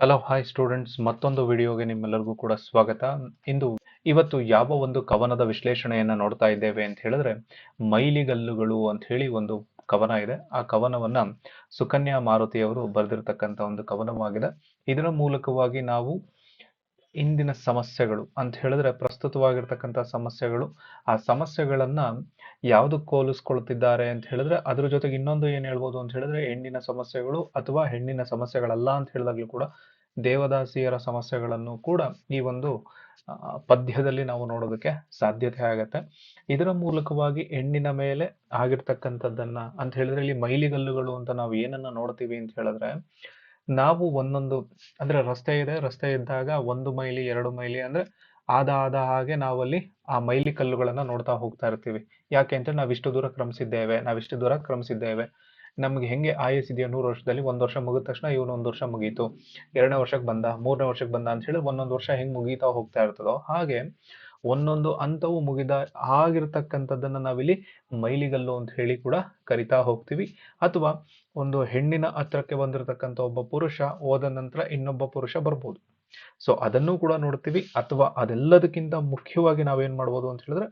Hello hi students ಮತ್ತೊಂದು ವಿಡಿಯೋಗೆ ನಿಮ್ಮೆಲ್ಲರಿಗೂ ಕೂಡ ಸ್ವಾಗತ. ಇಂದು ಇವತ್ತು ಯಾವ ಒಂದು ಕವನದ ವಿಶ್ಲೇಷಣೆಯನ್ನು ನೋಡ್ತಾ ಇದ್ದೇವೆ ಅಂತ ಹೇಳಿದ್ರೆ ಮೈಲಿಗಲ್ಲುಗಳು ಅಂತ ಹೇಳಿ ಒಂದು ಕವನ ಇದೆ. ಆ ಕವನವನ್ನ ಸುಕನ್ಯಾ ಮಾರುತಿಯವರು ಬರೆದಿರತಕ್ಕಂತ ಒಂದು ಕವನವಾಗಿದೆ. ಇದರ ಮೂಲಕವಾಗಿ ನಾವು ಇಂದಿನ ಸಮಸ್ಯೆಗಳು ಅಂತ ಹೇಳಿದ್ರೆ ಪ್ರಸ್ತುತವಾಗಿರ್ತಕ್ಕಂಥ ಸಮಸ್ಯೆಗಳು. ಆ ಸಮಸ್ಯೆಗಳನ್ನ ಯಾವ್ದಕ್ಕೆ ಹೋಲಿಸ್ಕೊಳ್ತಿದ್ದಾರೆ ಅಂತ ಹೇಳಿದ್ರೆ ಅದ್ರ ಜೊತೆಗೆ ಇನ್ನೊಂದು ಏನು ಹೇಳ್ಬೋದು ಅಂತ ಹೇಳಿದ್ರೆ ಹೆಣ್ಣಿನ ಸಮಸ್ಯೆಗಳು ಅಥವಾ ಹೆಣ್ಣಿನ ಸಮಸ್ಯೆಗಳಲ್ಲ ಅಂತ ಹೇಳಿದಾಗ್ಲೂ ಕೂಡ ದೇವದಾಸಿಯರ ಸಮಸ್ಯೆಗಳನ್ನು ಕೂಡ ಈ ಒಂದು ಪದ್ಯದಲ್ಲಿ ನಾವು ನೋಡೋದಕ್ಕೆ ಸಾಧ್ಯತೆ ಆಗತ್ತೆ. ಇದರ ಮೂಲಕವಾಗಿ ಹೆಣ್ಣಿನ ಮೇಲೆ ಆಗಿರ್ತಕ್ಕಂಥದ್ದನ್ನ ಅಂತ ಹೇಳಿದ್ರೆ ಇಲ್ಲಿ ಮೈಲಿಗಲ್ಲುಗಳು ಅಂತ ನಾವು ಏನನ್ನ ನೋಡ್ತೀವಿ ಅಂತ ಹೇಳಿದ್ರೆ ನಾವು ಒಂದೊಂದು ಅಂದ್ರೆ ರಸ್ತೆ ಇದೆ, ರಸ್ತೆ ಇದ್ದಾಗ ಒಂದು ಮೈಲಿ, ಎರಡು ಮೈಲಿ ಅಂದ್ರೆ ಆದ ಆದ ಹಾಗೆ ನಾವಲ್ಲಿ ಆ ಮೈಲಿ ಕಲ್ಲುಗಳನ್ನ ನೋಡ್ತಾ ಹೋಗ್ತಾ ಇರ್ತೀವಿ. ಯಾಕೆ ಅಂತ ನಾವಿಷ್ಟು ದೂರ ಕ್ರಮಿಸಿದ್ದೇವೆ ನಾವಿಷ್ಟು ದೂರ ಕ್ರಮಿಸಿದ್ದೇವೆ. ನಮ್ಗೆ ಹೆಂಗೆ ಆಯಸ್ಸಿದೆಯೋ ನೂರು ವರ್ಷದಲ್ಲಿ ಒಂದು ವರ್ಷ ಮುಗಿದ ತಕ್ಷಣ ಇವನು ಒಂದು ವರ್ಷ ಮುಗೀತು. ಎರಡನೇ ವರ್ಷಕ್ಕೆ ಬಂದ, ಮೂರನೇ ವರ್ಷಕ್ಕೆ ಬಂದ ಅಂತ ಹೇಳಿ ಒಂದೊಂದು ವರ್ಷ ಹೆಂಗೆ ಮುಗೀತಾ ಹೋಗ್ತಾ ಇರ್ತದೋ ಹಾಗೆ ಒಂದೊಂದು ಹಂತವು ಮುಗಿದ ಆಗಿರ್ತಕ್ಕಂಥದ್ದನ್ನ ನಾವಿಲ್ಲಿ ಮೈಲಿಗಲ್ಲು ಅಂತ ಹೇಳಿ ಕೂಡ ಕರಿತಾ ಹೋಗ್ತೀವಿ. ಅಥವಾ ಒಂದು ಹೆಣ್ಣಿನ ಹತ್ರಕ್ಕೆ ಬಂದಿರತಕ್ಕಂಥ ಒಬ್ಬ ಪುರುಷ ಹೋದ ನಂತರ ಇನ್ನೊಬ್ಬ ಪುರುಷ ಬರ್ಬೋದು. ಸೊ ಅದನ್ನು ಕೂಡ ನೋಡ್ತೀವಿ. ಅಥವಾ ಅದೆಲ್ಲದಕ್ಕಿಂತ ಮುಖ್ಯವಾಗಿ ನಾವೇನ್ ಮಾಡ್ಬೋದು ಅಂತ ಹೇಳಿದ್ರೆ,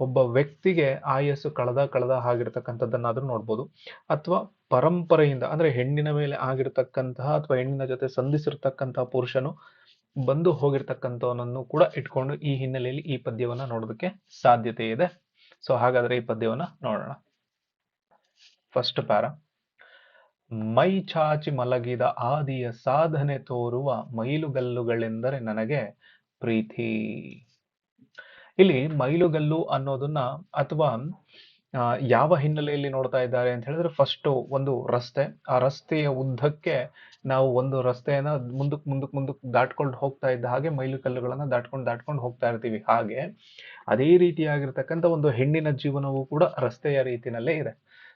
ಒಬ್ಬ ವ್ಯಕ್ತಿಗೆ ಆಯಸ್ಸು ಕಳೆದ ಕಳೆದ ಆಗಿರ್ತಕ್ಕಂಥದ್ದನ್ನಾದ್ರೂ ನೋಡ್ಬೋದು. ಅಥವಾ ಪರಂಪರೆಯಿಂದ, ಅಂದ್ರೆ ಹೆಣ್ಣಿನ ಮೇಲೆ ಆಗಿರ್ತಕ್ಕಂತಹ ಅಥವಾ ಹೆಣ್ಣಿನ ಜೊತೆ ಸಂಧಿಸಿರ್ತಕ್ಕಂತಹ ಪುರುಷನು ಬಂದು ಹೋಗಿರ್ತಕ್ಕಂಥವನನ್ನು ಕೂಡ ಇಟ್ಕೊಂಡು ಈ ಹಿನ್ನೆಲೆಯಲ್ಲಿ ಈ ಪದ್ಯವನ್ನ ನೋಡೋದಕ್ಕೆ ಸಾಧ್ಯತೆ ಇದೆ. ಸೊ ಹಾಗಾದ್ರೆ ಈ ಪದ್ಯವನ್ನ ನೋಡೋಣ. ಫಸ್ಟ್ ಪ್ಯಾರ ಮೈ ಚಾಚಿ ಮಲಗಿದ ಆದಿಯ ಸಾಧನೆ ತೋರುವ ಮೈಲುಗಲ್ಲುಗಳೆಂದರೆ ನನಗೆ ಪ್ರೀತಿ. ಇಲ್ಲಿ ಮೈಲುಗಲ್ಲು ಅನ್ನೋದನ್ನ ಅಥವಾ ಯಾವ ಹಿನ್ನೆಲೆಯಲ್ಲಿ ನೋಡ್ತಾ ಇದ್ದಾರೆ ಅಂತ ಹೇಳಿದ್ರೆ ಫಸ್ಟ್ ಒಂದು ರಸ್ತೆ. ಆ ರಸ್ತೆಯ ಉದ್ದಕ್ಕೆ ನಾವು ಒಂದು ರಸ್ತೆಯನ್ನ ಮುಂದಕ್ಕೆ ಮುಂದಕ್ಕೆ ಮುಂದಕ್ಕೆ ದಾಟ್ಕೊಂಡು ಹೋಗ್ತಾ ಇದ್ದ ಹಾಗೆ ಮೈಲು ಕಲ್ಲುಗಳನ್ನ ದಾಟ್ಕೊಂಡು ದಾಟ್ಕೊಂಡು ಹೋಗ್ತಾ ಇರ್ತೀವಿ. ಹಾಗೆ ಅದೇ ರೀತಿಯಾಗಿರ್ತಕ್ಕಂಥ ಒಂದು ಹೆಣ್ಣಿನ ಜೀವನವೂ ಕೂಡ ರಸ್ತೆಯ ರೀತಿನಲ್ಲೇ ಇದೆ.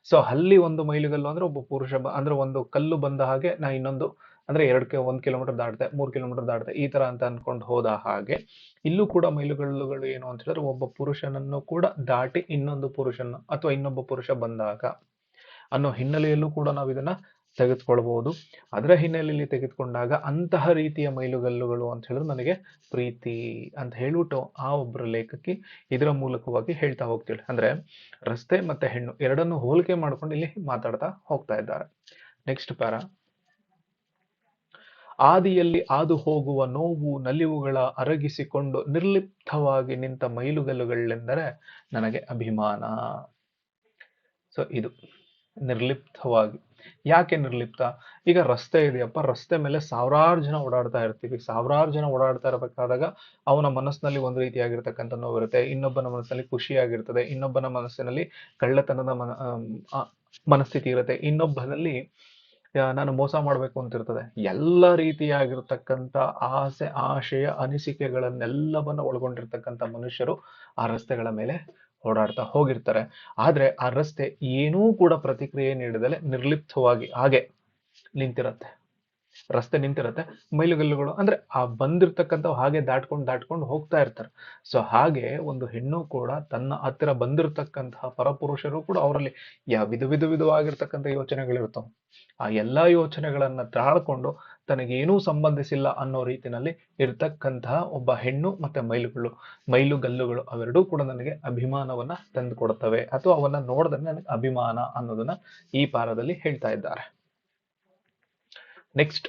ಸೊ ಅಲ್ಲಿ ಒಂದು ಮೈಲುಗಲ್ಲು ಅಂದ್ರೆ ಒಬ್ಬ ಪುರುಷ ಅಂದ್ರೆ ಒಂದು ಕಲ್ಲು ಬಂದ ಹಾಗೆ ನಾ ಇನ್ನೊಂದು ಅಂದ್ರೆ ಎರಡು ಒಂದು ಒಂದ್ ಕಿಲೋಮೀಟರ್ ದಾಟದೆ, ಮೂರ್ ಕಿಲೋಮೀಟರ್ ದಾಟದೆ, ಈ ತರ ಅಂತ ಅನ್ಕೊಂಡು ಹೋದ ಹಾಗೆ ಇಲ್ಲೂ ಕೂಡ ಮೈಲುಗಲ್ಲುಗಳು ಏನು ಅಂತ ಹೇಳಿದ್ರೆ ಒಬ್ಬ ಪುರುಷನನ್ನು ಕೂಡ ದಾಟಿ ಇನ್ನೊಂದು ಪುರುಷನ ಅಥವಾ ಇನ್ನೊಬ್ಬ ಪುರುಷ ಬಂದಾಗ ಅನ್ನೋ ಹಿನ್ನೆಲೆಯಲ್ಲೂ ಕೂಡ ನಾವು ಇದನ್ನ ತೆಗೆದುಕೊಳ್ಬಹುದು ಅದರ ಹಿನ್ನೆಲೆಯಲ್ಲಿ ತೆಗೆದುಕೊಂಡಾಗ ಅಂತಹ ರೀತಿಯ ಮೈಲುಗಲ್ಲುಗಳು ಅಂತ ಹೇಳಿದ್ರೆ ನನಗೆ ಪ್ರೀತಿ ಅಂತ ಹೇಳ್ಬಿಟ್ಟು ಆ ಒಬ್ಬರ ಲೇಖಕಿ ಇದರ ಮೂಲಕವಾಗಿ ಹೇಳ್ತಾ ಹೋಗ್ತೀವಿ ಅಂದ್ರೆ ರಸ್ತೆ ಮತ್ತೆ ಹೆಣ್ಣು ಎರಡನ್ನು ಹೋಲಿಕೆ ಮಾಡ್ಕೊಂಡು ಇಲ್ಲಿ ಮಾತಾಡ್ತಾ ಹೋಗ್ತಾ ಇದ್ದಾರೆ. Next para. ಆದಿಯಲ್ಲಿ ಹಾದು ಹೋಗುವ ನೋವು ನಲಿವುಗಳ ಅರಗಿಸಿಕೊಂಡು ನಿರ್ಲಿಪ್ತವಾಗಿ ನಿಂತ ಮೈಲುಗಲ್ಲುಗಳೆಂದರೆ ನನಗೆ ಅಭಿಮಾನ. ಸೊ ಇದು ನಿರ್ಲಿಪ್ತವಾಗಿ. ಯಾಕೆ ನಿರ್ಲಿಪ್ತ? ಈಗ ರಸ್ತೆ ಇದೆಯಪ್ಪ, ರಸ್ತೆ ಮೇಲೆ ಸಾವಿರಾರು ಜನ ಓಡಾಡ್ತಾ ಇರ್ತೀವಿ. ಸಾವಿರಾರು ಜನ ಓಡಾಡ್ತಾ ಇರಬೇಕಾದಾಗ ಅವನ ಮನಸ್ಸಿನಲ್ಲಿ ಒಂದು ರೀತಿಯಾಗಿರ್ತಕ್ಕಂಥ ನೋವಿರುತ್ತೆ ಇನ್ನೊಬ್ಬನ ಮನಸ್ಸಿನಲ್ಲಿ ಖುಷಿಯಾಗಿರ್ತದೆ. ಇನ್ನೊಬ್ಬನ ಮನಸ್ಸಿನಲ್ಲಿ ಕಳ್ಳತನದ ಮನ ಮನಸ್ಥಿತಿ ಇರುತ್ತೆ. ಇನ್ನೊಬ್ಬನಲ್ಲಿ ನಾನು ಮೋಸ ಮಾಡಬೇಕು ಅಂತ ಇರ್ತದೆ ಎಲ್ಲ ರೀತಿಯಾಗಿರ್ತಕ್ಕಂಥ ಆಸೆ, ಆಶಯ, ಅನಿಸಿಕೆಗಳನ್ನೆಲ್ಲವನ್ನ ಒಳಗೊಂಡಿರ್ತಕ್ಕಂಥ ಮನುಷ್ಯರು ಆ ರಸ್ತೆಗಳ ಮೇಲೆ ಓಡಾಡ್ತಾ ಹೋಗಿರ್ತಾರೆ. ಆದ್ರೆ ಆ ರಸ್ತೆ ಏನೂ ಕೂಡ ಪ್ರತಿಕ್ರಿಯೆ ನೀಡದಲೆ ನಿರ್ಲಿಪ್ತವಾಗಿ ಹಾಗೆ ನಿಂತಿರತ್ತೆ. ರಸ್ತೆ ನಿಂತಿರತ್ತೆ. ಮೈಲುಗಲ್ಲುಗಳು ಅಂದ್ರೆ ಆ ಬಂದಿರ್ತಕ್ಕಂಥ ಹಾಗೆ ದಾಟ್ಕೊಂಡು ದಾಟ್ಕೊಂಡು ಹೋಗ್ತಾ ಇರ್ತಾರೆ. ಸೊ ಹಾಗೆ ಒಂದು ಹೆಣ್ಣು ಕೂಡ ತನ್ನ ಹತ್ತಿರ ಬಂದಿರತಕ್ಕಂತಹ ಪರಪುರುಷರು ಕೂಡ ಅವರಲ್ಲಿ ಯಾವ ವಿಧ ವಿಧ ವಿಧವಾಗಿರ್ತಕ್ಕಂಥ ಯೋಚನೆಗಳಿರ್ತಾವೆ. ಆ ಎಲ್ಲಾ ಯೋಚನೆಗಳನ್ನ ತಾಳ್ಕೊಂಡು ತನಗೇನೂ ಸಂಬಂಧಿಸಿಲ್ಲ ಅನ್ನೋ ರೀತಿನಲ್ಲಿ ಇರ್ತಕ್ಕಂತಹ ಒಬ್ಬ ಹೆಣ್ಣು ಮತ್ತೆ ಮೈಲುಗಳು, ಮೈಲುಗಲ್ಲುಗಳು ಅವೆರಡೂ ಕೂಡ ನನಗೆ ಅಭಿಮಾನವನ್ನ ತಂದು ಕೊಡ್ತವೆ ಅಥವಾ ಅವನ್ನ ನೋಡಿದ್ರೆ ನನಗೆ ಅಭಿಮಾನ ಅನ್ನೋದನ್ನ ಈ ಪಾರದಲ್ಲಿ ಹೇಳ್ತಾ ಇದ್ದಾರೆ. ನೆಕ್ಸ್ಟ್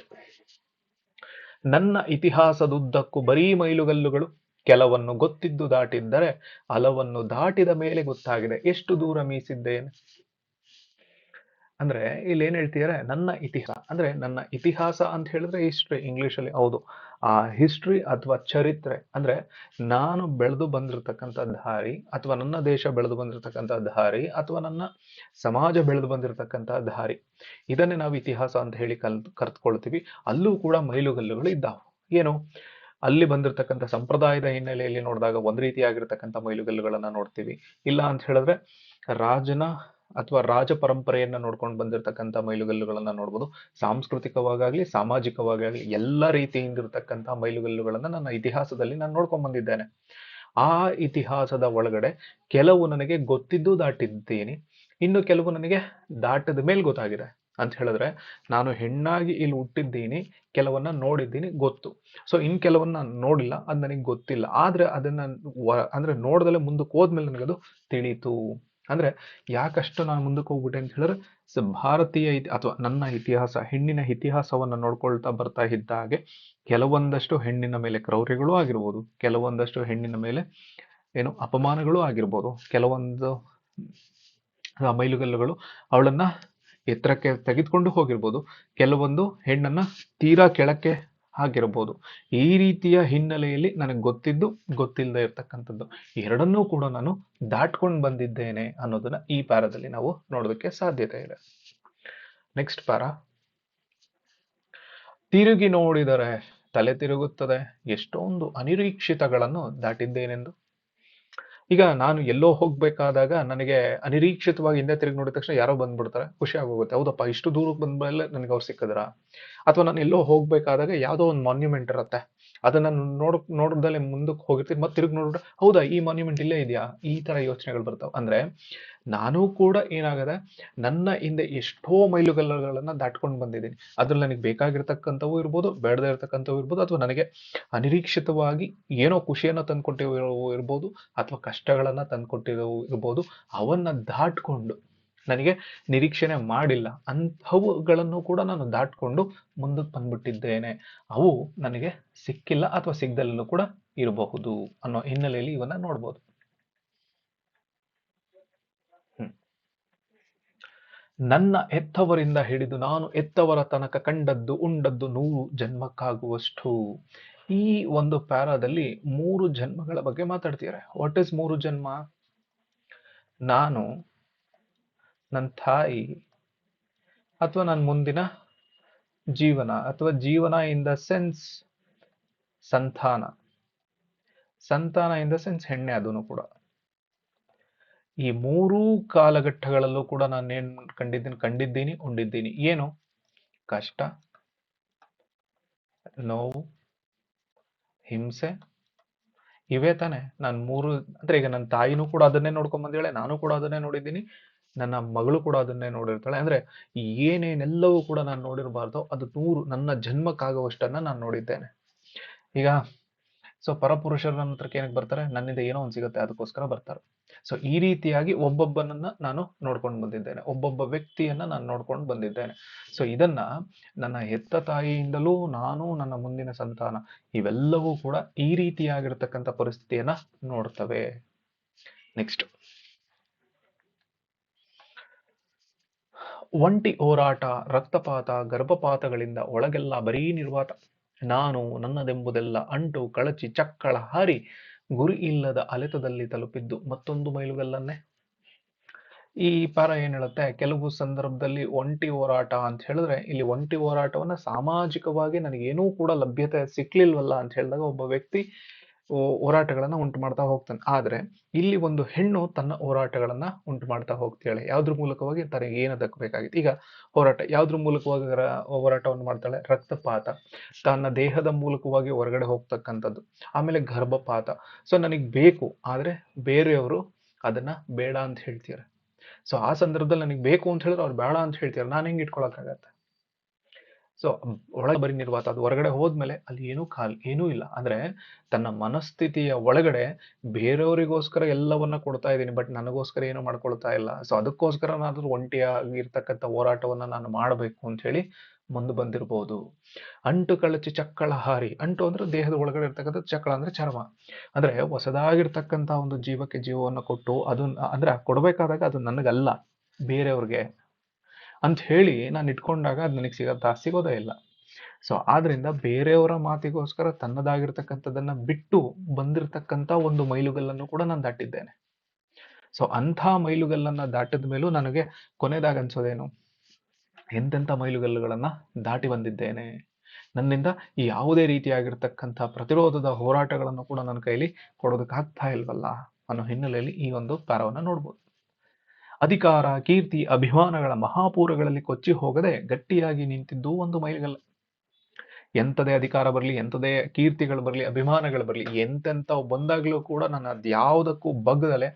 ನನ್ನ ಇತಿಹಾಸದುದ್ದಕ್ಕೂ ಬರೀ ಮೈಲುಗಲ್ಲುಗಳು ಕೆಲವನ್ನು ಗೊತ್ತಿದ್ದು ದಾಟಿದ್ದರೆ ಹಲವನ್ನು ದಾಟಿದ ಮೇಲೆ ಗೊತ್ತಾಗಿದೆ. ಎಷ್ಟು ದೂರ ಮೀಸಿದ್ದೇನೆ? ಅಂದ್ರೆ ಇಲ್ಲಿ ಏನ್ ಹೇಳ್ತಿದ್ದಾರೆ ನನ್ನ ಇತಿಹಾಸ ಅಂದ್ರೆ ನನ್ನ ಇತಿಹಾಸ ಅಂತ ಹೇಳಿದ್ರೆ ಹಿಸ್ಟ್ರಿ ಇಂಗ್ಲಿಷ್ ಅಲ್ಲಿ ಹೌದು. ಆ ಹಿಸ್ಟ್ರಿ ಅಥವಾ ಚರಿತ್ರೆ, ಅಂದ್ರೆ ನಾನು ಬೆಳೆದು ಬಂದಿರತಕ್ಕಂಥ ದಾರಿ ಅಥವಾ ನನ್ನ ದೇಶ ಬೆಳೆದು ಬಂದಿರತಕ್ಕಂಥ ದಾರಿ ಅಥವಾ ನನ್ನ ಸಮಾಜ ಬೆಳೆದು ಬಂದಿರತಕ್ಕಂಥ ದಾರಿ, ಇದನ್ನೇ ನಾವು ಇತಿಹಾಸ ಅಂತ ಹೇಳಿ ಕಲ್ ಕರ್ತ್ಕೊಳ್ತೀವಿ. ಅಲ್ಲೂ ಕೂಡ ಮೈಲುಗಲ್ಲುಗಳು ಇದ್ದಾವೆ. ಏನು? ಅಲ್ಲಿ ಬಂದಿರತಕ್ಕಂಥ ಸಂಪ್ರದಾಯದ ಹಿನ್ನೆಲೆಯಲ್ಲಿ ನೋಡಿದಾಗ ಒಂದ್ ರೀತಿಯಾಗಿರ್ತಕ್ಕಂಥ ಮೈಲುಗಲ್ಲುಗಳನ್ನ ನೋಡ್ತೀವಿ. ಇಲ್ಲ ಅಂತ ಹೇಳಿದ್ರೆ ರಾಜನ ಅಥವಾ ರಾಜ ಪರಂಪರೆಯನ್ನ ನೋಡ್ಕೊಂಡು ಬಂದಿರತಕ್ಕಂಥ ಮೈಲುಗಲ್ಲುಗಳನ್ನ ನೋಡ್ಬೋದು. ಸಾಮಾಜಿಕವಾಗಿ ಸಾಮಾಜಿಕವಾಗಲಿ ಎಲ್ಲ ರೀತಿಯಿಂದ ಇರತಕ್ಕಂಥ ಮೈಲುಗಲ್ಲುಗಳನ್ನ ನನ್ನ ಇತಿಹಾಸದಲ್ಲಿ ನಾನು ನೋಡ್ಕೊಂಡ್ ಬಂದಿದ್ದೇನೆ. ಆ ಇತಿಹಾಸದ ಒಳಗಡೆ ಕೆಲವು ನನಗೆ ಗೊತ್ತಿದ್ದು ದಾಟಿದ್ದೀನಿ. ಇನ್ನು ಕೆಲವು ನನಗೆ ದಾಟದ ಮೇಲೆ ಗೊತ್ತಾಗಿದೆ ಅಂತ ಹೇಳಿದ್ರೆ ನಾನು ಹೆಣ್ಣಾಗಿ ಇಲ್ಲಿ ಹುಟ್ಟಿದ್ದೀನಿ, ಕೆಲವನ್ನ ನೋಡಿದ್ದೀನಿ, ಗೊತ್ತು. ಸೊ ಇನ್ ಕೆಲವನ್ನ ನೋಡಿಲ್ಲ, ಅದು ನನಗೆ ಗೊತ್ತಿಲ್ಲ. ಆದ್ರೆ ಅದನ್ನ ಅಂದ್ರೆ ನೋಡ್ದಲೆ ಮುಂದಕ್ಕೆ ಹೋದ್ಮೇಲೆ ನನಗದು ತಿಳಿತು. ಅಂದ್ರೆ ಯಾಕಷ್ಟು ನಾನು ಮುಂದಕ್ಕೆ ಹೋಗ್ಬಿಟ್ಟೆ ಅಂತ ಹೇಳಿದ್ರೆ, ಸ- ಭಾರತೀಯ ಇತಿ ಅಥವಾ ನನ್ನ ಇತಿಹಾಸ, ಹೆಣ್ಣಿನ ಇತಿಹಾಸವನ್ನ ನೋಡ್ಕೊಳ್ತಾ ಬರ್ತಾ ಇದ್ದ ಹಾಗೆ ಕೆಲವೊಂದಷ್ಟು ಹೆಣ್ಣಿನ ಮೇಲೆ ಕ್ರೌರ್ಯಗಳು ಆಗಿರ್ಬೋದು, ಕೆಲವೊಂದಷ್ಟು ಹೆಣ್ಣಿನ ಮೇಲೆ ಏನು ಅಪಮಾನಗಳು ಆಗಿರ್ಬೋದು, ಕೆಲವೊಂದು ಮೈಲುಗಲ್ಲುಗಳು ಅವಳನ್ನ ಎತ್ತರಕ್ಕೆ ತೆಗೆದುಕೊಂಡು ಹೋಗಿರ್ಬೋದು, ಕೆಲವೊಂದು ಹೆಣ್ಣನ್ನ ತೀರಾ ಕೆಳಕ್ಕೆ ಹಾಕಿರ್ಬೋದು ಈ ರೀತಿಯ ಹಿನ್ನೆಲೆಯಲ್ಲಿ ನನಗೆ ಗೊತ್ತಿದ್ದು ಗೊತ್ತಿಲ್ಲದೆ ಇರತಕ್ಕಂಥದ್ದು. ಎರಡನ್ನೂ ಕೂಡ ನಾನು ದಾಟ್ಕೊಂಡು ಬಂದಿದ್ದೇನೆ ಅನ್ನೋದನ್ನ ಈ ಪಾರದಲ್ಲಿ ನಾವು ನೋಡೋದಕ್ಕೆ ಸಾಧ್ಯತೆ ಇದೆ. ನೆಕ್ಸ್ಟ್ ಪಾರ. ತಿರುಗಿ ನೋಡಿದರೆ ತಲೆ ತಿರುಗುತ್ತದೆ. ಎಷ್ಟೊಂದು ಅನಿರೀಕ್ಷಿತಗಳನ್ನು ದಾಟಿದ್ದೇನೆಂದು. ಈಗ ನಾನು ಎಲ್ಲೋ ಹೋಗ್ಬೇಕಾದಾಗ ನನಗೆ ಅನಿರೀಕ್ಷಿತವಾಗಿ ಹಿಂದೆ ತಿರುಗಿ ನೋಡಿದ ತಕ್ಷಣ ಯಾರೋ ಬಂದ್ಬಿಡ್ತಾರೆ. ಖುಷಿ ಆಗೋಗುತ್ತೆ. ಹೌದಪ್ಪ, ಇಷ್ಟು ದೂರಕ್ಕೆ ಬಂದ ಮೇಲೆ ನನಗೆ ಅವ್ರು ಸಿಕ್ಕಿದ್ರ? ಅಥವಾ ನಾನು ಎಲ್ಲೋ ಹೋಗ್ಬೇಕಾದಾಗ ಯಾವುದೋ ಒಂದು ಮಾನ್ಯುಮೆಂಟ್ ಇರುತ್ತೆ. ಅದನ್ನ ನೋಡ್ ನೋಡ್ದಲೆ ಮುಂದಕ್ಕೆ ಹೋಗಿರ್ತೀನಿ ಮತ್ತೆ ತಿರುಗಿ ನೋಡ್ಬಿಟ್ರೆ, ಹೌದಾ, ಈ ಮಾನ್ಯುಮೆಂಟ್ ಇಲ್ಲೇ ಇದೆಯಾ? ಈ ತರ ಯೋಚನೆಗಳು ಬರ್ತಾವ. ಅಂದ್ರೆ ನಾನು ಕೂಡ ಏನಾಗದೆ ನನ್ನ ಹಿಂದೆ ಎಷ್ಟೋ ಮೈಲುಗಲ್ಲುಗಳನ್ನ ದಾಟ್ಕೊಂಡು ಬಂದಿದ್ದೀನಿ. ಅದ್ರಲ್ಲಿ ನನಗೆ ಬೇಕಾಗಿರ್ತಕ್ಕಂಥವು ಇರ್ಬೋದು, ಬೇಡದೇ ಇರ್ತಕ್ಕಂಥವು ಇರ್ಬೋದು, ಅಥವಾ ನನಗೆ ಅನಿರೀಕ್ಷಿತವಾಗಿ ಏನೋ ಖುಷಿಯನ್ನ ತಂದ್ಕೊಟ್ಟಿರೋ ಇರ್ಬೋದು, ಅಥವಾ ಕಷ್ಟಗಳನ್ನ ತಂದ್ಕೊಟ್ಟಿರೋ ಇರ್ಬೋದು, ಅವನ್ನ ದಾಟ್ಕೊಂಡು ನನಗೆ ನಿರೀಕ್ಷಣೆ ಮಾಡಿಲ್ಲ. ಅಂಥವುಗಳನ್ನು ಕೂಡ ನಾನು ದಾಟ್ಕೊಂಡು ಮುಂದಕ್ಕೆ ಬಂದ್ಬಿಟ್ಟಿದ್ದೇನೆ. ಅವು ನನಗೆ ಸಿಕ್ಕಿಲ್ಲ ಅಥವಾ ಸಿಗ್ದಲ್ಲೂ ಕೂಡ ಇರಬಹುದು ಅನ್ನೋ ಹಿನ್ನೆಲೆಯಲ್ಲಿ ಇವನ್ನ ನೋಡ್ಬೋದು. ನನ್ನ ಎತ್ತವರಿಂದ ಹಿಡಿದು ನಾನು ಎತ್ತವರ ತನಕ ಕಂಡದ್ದು, ಉಂಡದ್ದು ನೂರು ಜನ್ಮಕ್ಕಾಗುವಷ್ಟು. ಈ ಒಂದು ಪ್ಯಾರಾದಲ್ಲಿ ಮೂರು ಜನ್ಮಗಳ ಬಗ್ಗೆ ಮಾತಾಡ್ತಿದ್ದಾರೆ ವಾಟ್ ಇಸ್ ಮೂರು ಜನ್ಮ? ನಾನು ನನ್ನ ತಾಯಿ ಅಥವಾ ನನ್ನ ಮುಂದಿನ ಜೀವನ ಅಥವಾ ಜೀವನ ಇನ್ ದ ಸೆನ್ಸ್ ಸಂತಾನ. ಸಂತಾನ ಇನ್ ದ ಸೆನ್ಸ್ ಹೆಣ್ಣೆ ಅದನ್ನು ಕೂಡ. ಈ ಮೂರೂ ಕಾಲಘಟ್ಟಗಳಲ್ಲೂ ಕೂಡ ನಾನು ಏನ್ ಕಂಡಿದ್ದೀನಿ ಕಂಡಿದ್ದೀನಿ, ಉಂಡಿದ್ದೀನಿ. ಏನು? ಕಷ್ಟ, ನೋವು, ಹಿಂಸೆ. ಇವೇ ತಾನೆ. ನಾನು ಮೂರು, ಅಂದ್ರೆ ಈಗ ನನ್ನ ತಾಯಿನೂ ಕೂಡ ಅದನ್ನೇ ನೋಡ್ಕೊಂಡ್ ಬಂದಿದ್ದಾಳೆ, ನಾನು ಕೂಡ ಅದನ್ನೇ ನೋಡಿದ್ದೀನಿ. ನನ್ನ ಮಗಳು ಕೂಡ ಅದನ್ನೇ ನೋಡಿರ್ತಾಳೆ. ಅಂದ್ರೆ ಏನೇನೆಲ್ಲವೂ ಕೂಡ ನಾನು ನೋಡಿರಬಾರ್ದು. ಅದು ನೂರು ನನ್ನ ಜನ್ಮಕ್ಕಾಗುವಷ್ಟನ್ನ ನಾನು ನೋಡಿದ್ದೇನೆ. ಈಗ ಸೊ ಪರಪುರುಷರು ನನ್ನ ಏನಕ್ಕೆ ಬರ್ತಾರೆ? ನನ್ನಿಂದ ಏನೋ ಒಂದು ಸಿಗುತ್ತೆ, ಅದಕ್ಕೋಸ್ಕರ ಬರ್ತಾರೆ. ಸೊ ಈ ರೀತಿಯಾಗಿ ಒಬ್ಬೊಬ್ಬನನ್ನ ನಾನು ನೋಡ್ಕೊಂಡು ಬಂದಿದ್ದೇನೆ. ಒಬ್ಬೊಬ್ಬ ವ್ಯಕ್ತಿಯನ್ನ ನಾನು ನೋಡ್ಕೊಂಡು ಬಂದಿದ್ದೇನೆ. ಸೊ ಇದನ್ನ ನನ್ನ ಹೆತ್ತ ತಾಯಿಯಿಂದಲೂ ನಾನು, ನನ್ನ ಮುಂದಿನ ಸಂತಾನ, ಇವೆಲ್ಲವೂ ಕೂಡ ಈ ರೀತಿಯಾಗಿರ್ತಕ್ಕಂಥ ಪರಿಸ್ಥಿತಿಯನ್ನ ನೋಡ್ತವೆ. ನೆಕ್ಸ್ಟ್ ಒಂಟಿ ಹೋರಾಟ, ರಕ್ತಪಾತ, ಗರ್ಭಪಾತಗಳಿಂದ ಒಳಗೆಲ್ಲ ಬರೀ ನಿರ್ವಾತ. ನಾನು ನನ್ನದೆಂಬುದೆಲ್ಲ ಅಂಟು, ಕಳಚಿ, ಚಕ್ಕಳ ಹಾರಿ ಗುರಿ ಇಲ್ಲದ ಅಲೆತದಲ್ಲಿ ತಲುಪಿದ್ದು ಮತ್ತೊಂದು ಮೈಲುಗಲ್ಲನ್ನೇ. ಈ ಪಾರ ಏನ್ ಹೇಳುತ್ತೆ? ಕೆಲವು ಸಂದರ್ಭದಲ್ಲಿ ಒಂಟಿ ಹೋರಾಟ ಅಂತ ಹೇಳಿದ್ರೆ ಇಲ್ಲಿ ಒಂಟಿ ಹೋರಾಟವನ್ನ ಸಾಮಾಜಿಕವಾಗಿ ನನಗೇನೂ ಕೂಡ ಲಭ್ಯತೆ ಸಿಕ್ಲಿಲ್ವಲ್ಲ ಅಂತ ಹೇಳಿದಾಗ ಒಬ್ಬ ವ್ಯಕ್ತಿ ಹೋರಾಟಗಳನ್ನ ಉಂಟು ಮಾಡ್ತಾ ಹೋಗ್ತಾನೆ. ಆದ್ರೆ ಇಲ್ಲಿ ಒಂದು ಹೆಣ್ಣು ತನ್ನ ಹೋರಾಟಗಳನ್ನ ಉಂಟು ಮಾಡ್ತಾ ಹೋಗ್ತಾಳೆ. ಯಾವ್ದ್ರ ಮೂಲಕವಾಗಿ ತನಗೆ ಏನು ದಕ್ಕಬೇಕಾಗಿತ್ತು ಈಗ ಹೋರಾಟ, ಯಾವ್ದ್ರ ಮೂಲಕವಾಗಿ ಹೋರಾಟವನ್ನು ಮಾಡ್ತಾಳೆ? ರಕ್ತಪಾತ. ತನ್ನ ದೇಹದ ಮೂಲಕವಾಗಿ ಹೊರಗಡೆ ಹೋಗ್ತಕ್ಕಂಥದ್ದು. ಆಮೇಲೆ ಗರ್ಭಪಾತ. ಸೊ ನನಗೆ ಬೇಕು, ಆದ್ರೆ ಬೇರೆಯವರು ಅದನ್ನ ಬೇಡ ಅಂತ ಹೇಳ್ತೀರ ಸೊ ಆ ಸಂದರ್ಭದಲ್ಲಿ ನನಗೆ ಬೇಕು ಅಂತ ಹೇಳಿದ್ರೆ ಅವ್ರು ಬೇಡ ಅಂತ ಹೇಳ್ತೀರ ನಾನು ಹೆಂಗೆ ಇಟ್ಕೊಳಕ್ಕಾಗತ್ತೆ? ಸೊ ಒಳಗೆ ಬರೀ ನಿರ್ವಾತ ಅದು ಹೊರಗಡೆ ಹೋದ್ಮೇಲೆ ಅಲ್ಲಿ ಏನೂ ಖಾಲಿ ಏನೂ ಇಲ್ಲ. ಅಂದ್ರೆ ತನ್ನ ಮನಸ್ಥಿತಿಯ ಒಳಗಡೆ ಬೇರೆಯವರಿಗೋಸ್ಕರ ಎಲ್ಲವನ್ನ ಕೊಡ್ತಾ ಇದ್ದೀನಿ ಬಟ್ ನನಗೋಸ್ಕರ ಏನು ಮಾಡ್ಕೊಳ್ತಾ ಇಲ್ಲ. ಸೊ ಅದಕ್ಕೋಸ್ಕರ ನಾನು ಒಂಟಿಯಾಗಿರ್ತಕ್ಕಂಥ ಹೋರಾಟವನ್ನ ನಾನು ಮಾಡಬೇಕು ಅಂತ ಹೇಳಿ ಮುಂದೆ ಬಂದಿರಬಹುದು ಅಂಟು ಕಳಚಿ ಚಕ್ಕಳ ಹಾರಿ. ಅಂಟು ಅಂದ್ರೆ ದೇಹದ ಒಳಗಡೆ ಇರ್ತಕ್ಕಂಥ ಚಕ್ಕಳ ಅಂದ್ರೆ ಚರ್ಮ. ಅಂದ್ರೆ ಹೊಸದಾಗಿರ್ತಕ್ಕಂಥ ಒಂದು ಜೀವಕ್ಕೆ ಜೀವವನ್ನು ಕೊಟ್ಟು ಅದನ್ನ ಅಂದ್ರೆ ಕೊಡ್ಬೇಕಾದಾಗ ಅದು ನನಗಲ್ಲ ಬೇರೆಯವ್ರಿಗೆ. ಅಂತ ಹೇಳಿ ನಾನು ಇಟ್ಕೊಂಡಾಗ ಅದು ನನಗೆ ಸಿಗತ್ತಾ? ಸಿಗೋದೇ ಇಲ್ಲ. ಸೊ ಆದ್ರಿಂದ ಬೇರೆಯವರ ಮಾತಿಗೋಸ್ಕರ ತನ್ನದಾಗಿರ್ತಕ್ಕಂಥದ್ದನ್ನ ಬಿಟ್ಟು ಬಂದಿರತಕ್ಕಂಥ ಒಂದು ಮೈಲುಗಲ್ಲನ್ನು ಕೂಡ ನಾನು ದಾಟಿದ್ದೇನೆ. ಸೊ ಅಂಥ ಮೈಲುಗಲ್ಲನ್ನ ದಾಟಿದ ಮೇಲೂ ನನಗೆ ಕೊನೆದಾಗ ಅನ್ಸೋದೇನು? ಎಂತೆಂಥ ಮೈಲುಗಲ್ಲುಗಳನ್ನ ದಾಟಿ ಬಂದಿದ್ದೇನೆ? ನನ್ನಿಂದ ಯಾವುದೇ ರೀತಿಯಾಗಿರ್ತಕ್ಕಂಥ ಪ್ರತಿರೋಧದ ಹೋರಾಟಗಳನ್ನು ಕೂಡ ನನ್ನ ಕೈಲಿ ಕೊಡೋದಕ್ಕಾಗ್ತಾ ಇಲ್ವಲ್ಲ? ಅನ್ನೋ ಹಿನ್ನೆಲೆಯಲ್ಲಿ ಈ ಒಂದು ಪ್ಯಾರವನ್ನ ನೋಡ್ಬೋದು. ಅಧಿಕಾರ, ಕೀರ್ತಿ, ಅಭಿಮಾನಗಳ ಮಹಾಪೂರಗಳಲ್ಲಿ ಕೊಚ್ಚಿ ಹೋಗದೆ ಗಟ್ಟಿಯಾಗಿ ನಿಂತಿದ್ದು ಒಂದು ಮೈಲಿಗಲ್ಲ. ಎಂಥದೇ ಅಧಿಕಾರ ಬರಲಿ, ಎಂಥದೇ ಕೀರ್ತಿಗಳು ಬರಲಿ, ಅಭಿಮಾನಗಳು ಬರಲಿ ಎಂತೆಂಥವು ಬಂದಾಗಲೂ ಕೂಡ ನಾನು ಅದ್ಯಾವುದಕ್ಕೂ ಬಗ್ಗದಲೆ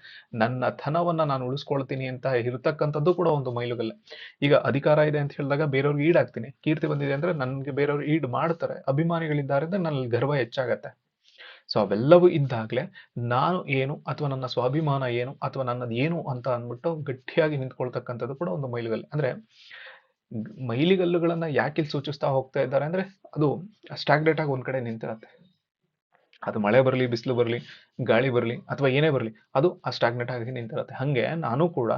ನನ್ನ ಧನವನ್ನು ನಾನು ಉಳಿಸ್ಕೊಳ್ತೀನಿ ಅಂತ ಇರತಕ್ಕಂಥದ್ದು ಕೂಡ ಒಂದು ಮೈಲುಗಲ್ಲ. ಈಗ ಅಧಿಕಾರ ಇದೆ ಅಂತ ಹೇಳಿದಾಗ ಬೇರೆಯವ್ರಿಗೆ ಈಡಾಗ್ತೀನಿ. ಕೀರ್ತಿ ಬಂದಿದೆ ಅಂದರೆ ನನಗೆ ಬೇರೆಯವ್ರು ಈಡ್ ಮಾಡ್ತಾರೆ, ಅಭಿಮಾನಿಗಳಿದ್ದಾರೆ ಅಂದರೆ ನನ್ನ ಗರ್ವ ಹೆಚ್ಚಾಗತ್ತೆ. ಸೊ ಅವೆಲ್ಲವೂ ಇದ್ದಾಗಲೇ ನಾನು ಏನು ಅಥವಾ ನನ್ನ ಸ್ವಾಭಿಮಾನ ಏನು ಅಥವಾ ನನ್ನದು ಏನು ಅಂತ ಅಂದ್ಬಿಟ್ಟು ಗಟ್ಟಿಯಾಗಿ ನಿಂತ್ಕೊಳ್ತಕ್ಕಂಥದ್ದು ಕೂಡ ಒಂದು ಮೈಲಿಗಲ್ಲು. ಅಂದರೆ ಮೈಲಿಗಲ್ಲುಗಳನ್ನ ಯಾಕೆ ಸೂಚಿಸ್ತಾ ಹೋಗ್ತಾ ಇದ್ದಾರೆ ಅಂದ್ರೆ ಅದು ಸ್ಟಾಗ್ನೇಟ್ ಆಗಿ ಒಂದ್ ಕಡೆ ನಿಂತಿರತ್ತೆ. ಅದು ಮಳೆ ಬರಲಿ, ಬಿಸಿಲು ಬರಲಿ, ಗಾಳಿ ಬರಲಿ ಅಥವಾ ಏನೇ ಬರಲಿ ಅದು ಆ ಸ್ಟ್ಯಾಗ್ನೆಟ್ ಆಗಿ ನಿಂತಿರತ್ತೆ. ಹಾಗೆ ನಾನು ಕೂಡ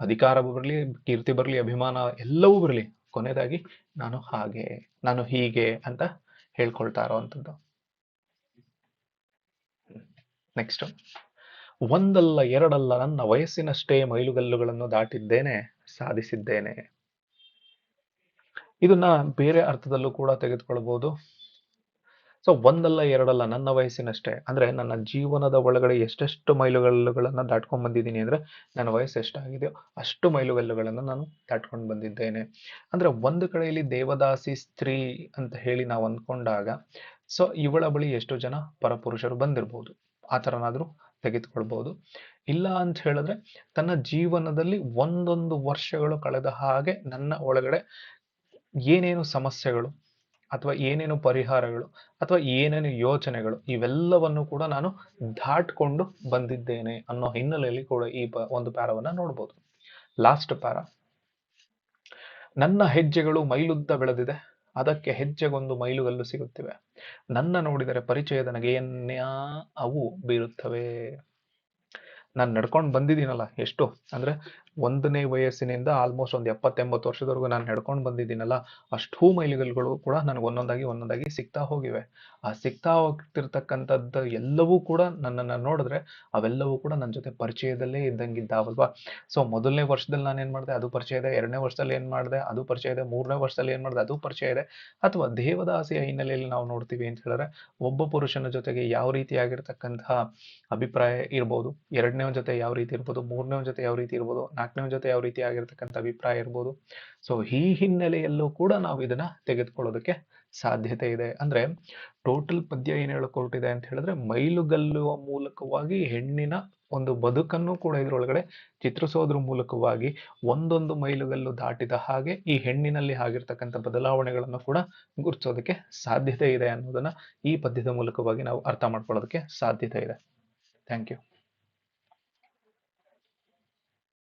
ಅಧಿಕಾರ ಬರಲಿ, ಕೀರ್ತಿ ಬರಲಿ, ಅಭಿಮಾನ ಎಲ್ಲವೂ ಬರಲಿ ಕೊನೆಯದಾಗಿ ನಾನು ಹಾಗೆ, ನಾನು ಹೀಗೆ ಅಂತ ಹೇಳ್ಕೊಳ್ತಾ ಇರೋವಂಥದ್ದು. ನೆಕ್ಸ್ಟ್ ಒಂದಲ್ಲ ಎರಡಲ್ಲ ನನ್ನ ವಯಸ್ಸಿನಷ್ಟೇ ಮೈಲುಗಲ್ಲುಗಳನ್ನು ದಾಟಿದ್ದೇನೆ, ಸಾಧಿಸಿದ್ದೇನೆ. ಇದನ್ನ ಬೇರೆ ಅರ್ಥದಲ್ಲೂ ಕೂಡ ತೆಗೆದುಕೊಳ್ಬಹುದು ಸೊ ಒಂದಲ್ಲ ಎರಡಲ್ಲ ನನ್ನ ವಯಸ್ಸಿನಷ್ಟೇ. ಅಂದ್ರೆ ನನ್ನ ಜೀವನದ ಒಳಗಡೆ ಎಷ್ಟೆಷ್ಟು ಮೈಲುಗಲ್ಲುಗಳನ್ನ ದಾಟ್ಕೊಂಡ್ ಬಂದಿದ್ದೀನಿ ಅಂದ್ರೆ ನನ್ನ ವಯಸ್ಸು ಎಷ್ಟಾಗಿದೆಯೋ ಅಷ್ಟು ಮೈಲುಗಲ್ಲುಗಳನ್ನು ನಾನು ದಾಟ್ಕೊಂಡು ಬಂದಿದ್ದೇನೆ. ಅಂದ್ರೆ ಒಂದು ಕಡೆಯಲ್ಲಿ ದೇವದಾಸಿ ಸ್ತ್ರೀ ಅಂತ ಹೇಳಿ ನಾವು ಅಂದ್ಕೊಂಡಾಗ, ಸೊ, ಇವಳ ಬಳಿ ಎಷ್ಟು ಜನ ಪರಪುರುಷರು ಬಂದಿರ್ಬೋದು. ಆ ಥರನಾದರೂ ತೆಗೆದುಕೊಳ್ಬೋದು. ಇಲ್ಲ ಅಂತ ಹೇಳಿದ್ರೆ ತನ್ನ ಜೀವನದಲ್ಲಿ ಒಂದೊಂದು ವರ್ಷಗಳು ಕಳೆದ ಹಾಗೆ ನನ್ನ ಒಳಗಡೆ ಏನೇನು ಸಮಸ್ಯೆಗಳು ಅಥವಾ ಏನೇನು ಪರಿಹಾರಗಳು ಅಥವಾ ಏನೇನು ಯೋಚನೆಗಳು ಇವೆಲ್ಲವನ್ನು ಕೂಡ ನಾನು ದಾಟ್ಕೊಂಡು ಬಂದಿದ್ದೇನೆ ಅನ್ನೋ ಹಿನ್ನೆಲೆಯಲ್ಲಿ ಕೂಡ ಈ ಪ ಒಂದು ಪ್ಯಾರವನ್ನ ನೋಡ್ಬೋದು. Last para. ನನ್ನ ಹೆಜ್ಜೆಗಳು ಮೈಲುದ್ದ ಬೆಳೆದಿದೆ. ಅದಕ್ಕೆ ಹೆಜ್ಜೆಗೊಂದು ಮೈಲುಗಲ್ಲು ಸಿಗುತ್ತಿವೆ. ನನ್ನ ನೋಡಿದರೆ ಪರಿಚಯದ ನಗೆಯನ್ನೇ ಅವು ಬೀರುತ್ತವೆ. ನಾನು ನಡ್ಕೊಂಡು ಬಂದಿದ್ದೀನಲ್ಲ, ಎಷ್ಟು? ಅಂದ್ರೆ ಒಂದನೇ ವಯಸ್ಸಿನಿಂದ ಆಲ್ಮೋಸ್ಟ್ ಒಂದು ಎಪ್ಪತ್ತೆಂಬತ್ತು ವರ್ಷದವರೆಗೂ ನಾನು ನಡ್ಕೊಂಡು ಬಂದಿದ್ದೀನಲ್ಲ, ಅಷ್ಟೂ ಮೈಲಿಗಲ್ಗಳು ಕೂಡ ನನಗೆ ಒಂದೊಂದಾಗಿ ಒಂದೊಂದಾಗಿ ಸಿಗ್ತಾ ಹೋಗಿವೆ. ಆ ಸಿಗ್ತಾ ಹೋಗ್ತಿರ್ತಕ್ಕಂಥದ್ದು ಎಲ್ಲವೂ ಕೂಡ ನನ್ನನ್ನು ನೋಡಿದ್ರೆ ಅವೆಲ್ಲವೂ ಕೂಡ ನನ್ನ ಜೊತೆ ಪರಿಚಯದಲ್ಲೇ ಇದ್ದಂಗಿದ್ದಾವಲ್ವಾ ಸೊ ಮೊದಲನೇ ವರ್ಷದಲ್ಲಿ ನಾನು ಏನು ಮಾಡಿದೆ, ಅದು ಪರಿಚಯ ಇದೆ. ಎರಡನೇ ವರ್ಷದಲ್ಲಿ ಏನು ಮಾಡಿದೆ, ಅದು ಪರಿಚಯ ಇದೆ. ಮೂರನೇ ವರ್ಷದಲ್ಲಿ ಏನು ಮಾಡಿದೆ, ಅದು ಪರಿಚಯ ಇದೆ. ಅಥವಾ ದೇವದಾಸಿಯ ಹಿನ್ನೆಲೆಯಲ್ಲಿ ನಾವು ನೋಡ್ತೀವಿ ಅಂತ ಹೇಳಿದ್ರೆ, ಒಬ್ಬ ಪುರುಷನ ಜೊತೆಗೆ ಯಾವ ರೀತಿಯಾಗಿರ್ತಕ್ಕಂತಹ ಅಭಿಪ್ರಾಯ ಇರ್ಬೋದು ಎರಡನೇ ಜೊತೆ ಯಾವ ರೀತಿ ಇರ್ಬೋದು ಮೂರನೇ ಜೊತೆ ಯಾವ ರೀತಿ ಇರ್ಬೋದು ನಾಲ್ಕನೇ ಜೊತೆ ಯಾವ ರೀತಿ ಆಗಿರ್ತಕ್ಕಂಥ ಅಭಿಪ್ರಾಯ ಇರ್ಬೋದು. ಸೊ ಈ ಹಿನ್ನೆಲೆಯಲ್ಲೂ ಕೂಡ ನಾವು ಇದನ್ನ ತೆಗೆದುಕೊಳ್ಳೋದಕ್ಕೆ ಸಾಧ್ಯತೆ ಇದೆ. ಅಂದ್ರೆ ಟೋಟಲ್ ಪದ್ಯ ಏನ್ ಹೇಳಕ್ ಹೊರಟಿದೆ ಅಂತ ಹೇಳಿದ್ರೆ, ಮೈಲುಗಲ್ಲುವ ಮೂಲಕವಾಗಿ ಹೆಣ್ಣಿನ ಒಂದು ಬದುಕನ್ನು ಕೂಡ ಇದರೊಳಗಡೆ ಚಿತ್ರಿಸೋದ್ರ ಮೂಲಕವಾಗಿ ಒಂದೊಂದು ಮೈಲುಗಲ್ಲು ದಾಟಿದ ಹಾಗೆ ಈ ಹೆಣ್ಣಿನಲ್ಲಿ ಆಗಿರ್ತಕ್ಕಂಥ ಬದಲಾವಣೆಗಳನ್ನು ಕೂಡ ಗುರುತಿಸೋದಕ್ಕೆ ಸಾಧ್ಯತೆ ಇದೆ ಅನ್ನೋದನ್ನ ಈ ಪದ್ಯದ ಮೂಲಕವಾಗಿ ನಾವು ಅರ್ಥ ಮಾಡ್ಕೊಳ್ಳೋದಕ್ಕೆ ಸಾಧ್ಯತೆ ಇದೆ. Thank you